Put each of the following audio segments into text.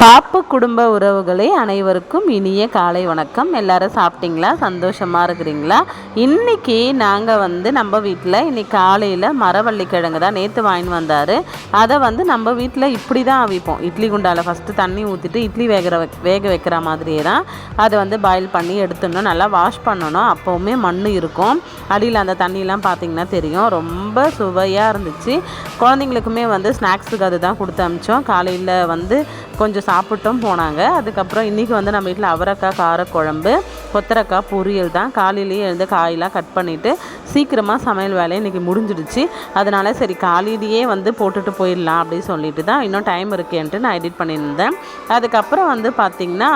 பாப்பு குடும்ப உறவுகளே அனைவருக்கும் இனிய காலை வணக்கம். எல்லாரும் சாப்பிட்டீங்களா? சந்தோஷமாக இருக்கிறீங்களா? இன்றைக்கி நாங்கள் வந்து நம்ம வீட்டில் இன்னைக்கு காலையில் மரவள்ளி கிழங்கு தான் நேற்று வாங்கிட்டு வந்தார். அதை வந்து நம்ம வீட்டில் இப்படி தான் அவிப்போம். இட்லி குண்டால ஃபஸ்ட்டு தண்ணி ஊற்றிட்டு இட்லி வேகிற வைக்- வேக வைக்கிற மாதிரியே தான் அதை வந்து பாயில் பண்ணி எடுத்துடணும். நல்லா வாஷ் பண்ணணும். அப்போவுமே மண் இருக்கும். அடியில் அந்த தண்ணியெலாம் பார்த்தீங்கன்னா தெரியும். ரொம்ப சுவையாக இருந்துச்சு. குழந்தைங்களுக்குமே வந்து ஸ்நாக்ஸுக்கு அதுதான் கொடுத்து அமிச்சோம். காலையில் வந்து கொஞ்சம் சாப்பிட்டும் போனாங்க. அதுக்கப்புறம் இன்றைக்கி வந்து நம்ம வீட்டில் அவரைக்காய் காரக்குழம்பு கொத்தரக்காய் பொரியல் தான். காலையிலேயே எழுந்து காயெல்லாம் கட் பண்ணிவிட்டு சீக்கிரமாக சமையல் வேலையை இன்றைக்கி முடிஞ்சிடுச்சு. அதனால சரி காலையிலேயே வந்து போட்டுட்டு போயிடலாம் அப்படின்னு சொல்லிட்டு தான் இன்னும் டைம் இருக்கேன்ட்டு நான் எடிட் பண்ணியிருந்தேன். அதுக்கப்புறம் வந்து பார்த்திங்கன்னா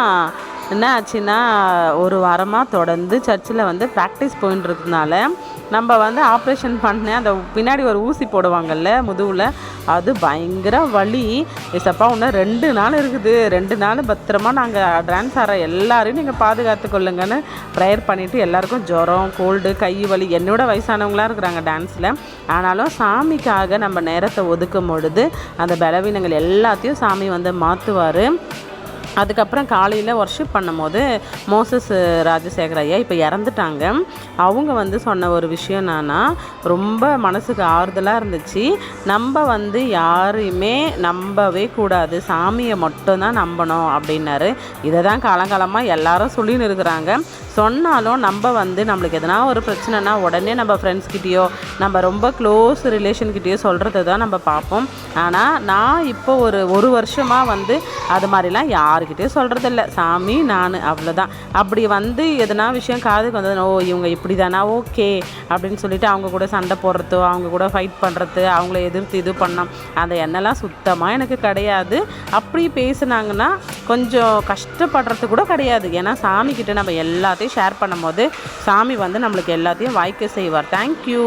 என்ன ஆச்சுன்னா ஒரு வாரமாக தொடர்ந்து சர்ச்சில் வந்து ப்ராக்டிஸ் போயின்னு நம்ம வந்து ஆப்ரேஷன் பண்ண அந்த பின்னாடி ஒரு ஊசி போடுவாங்கல்ல முதுவில் அது பயங்கர வலி. ஏசப்பா இன்னும் ரெண்டு நாள் இருக்குது. ரெண்டு நாள் பத்திரமா நாங்கள் டான்ஸ் ஆடுற எல்லாரையும் நீங்கள் பாதுகாத்து கொள்ளுங்கன்னு ப்ரேயர் பண்ணிவிட்டு எல்லாருக்கும் ஜுரம் கோல்டு கை வலி என்னோட வயசானவங்களாக இருக்கிறாங்க டான்ஸில் ஆனாலும் சாமிக்காக நம்ம நேரத்தை ஒதுக்கும் பொழுது அந்த பலவீனங்கள் எல்லாத்தையும் சாமி வந்து மாற்றுவார் அதுக்கப்புறம் காலையில் ஒர்ஷிப் பண்ணும்போது மோசஸ் ராஜசேகர் ஐயா இப்போ இறந்துட்டாங்க. அவங்க வந்து சொன்ன ஒரு விஷயம் என்னன்னா ரொம்ப மனசுக்கு ஆறுதலாக இருந்துச்சு. நம்ம வந்து யாரையுமே நம்பவே கூடாது. சாமியை மட்டும்தான் நம்பணும் அப்படின்னாரு. இதை தான் காலங்காலமாக எல்லாரும் சொல்லின்னு இருக்கிறாங்க. சொன்னாலும் நம்ம வந்து நம்மளுக்கு எதனா ஒரு பிரச்சனைனா உடனே நம்ம ஃப்ரெண்ட்ஸ்கிட்டேயோ நம்ம ரொம்ப க்ளோஸ் ரிலேஷன்கிட்டயோ சொல்கிறது தான் நம்ம பார்ப்போம். ஆனால் நான் இப்போ ஒரு ஒரு வருஷமாக வந்து அது மாதிரிலாம் யாருக்கிட்டே சொல்கிறதில்ல சாமி நான் அவ்வளோதான் அப்படி வந்து எதனா விஷயம் காதுக்கு வந்தது ஓ இவங்க இப்படி தானா ஓகே. அப்படின்னு சொல்லிட்டு அவங்க கூட சண்டை போடுறதோ அவங்க கூட ஃபைட் பண்ணுறது அவங்கள எதிர்த்து இது பண்ணோம். அந்த எண்ணெல்லாம் சுத்தமாக எனக்கு கிடையாது. அப்படி பேசுனாங்கன்னா கொஞ்சம் கஷ்டப்படுறது கூட கிடையாது. ஏன்னா சாமிக்கிட்ட நம்ம எல்லாத்தையும் ஷேர் பண்ணும்போது சாமி வந்து நம்மளுக்கு எல்லாத்தையும் வாய்க்க செய்வார். தேங்க்யூ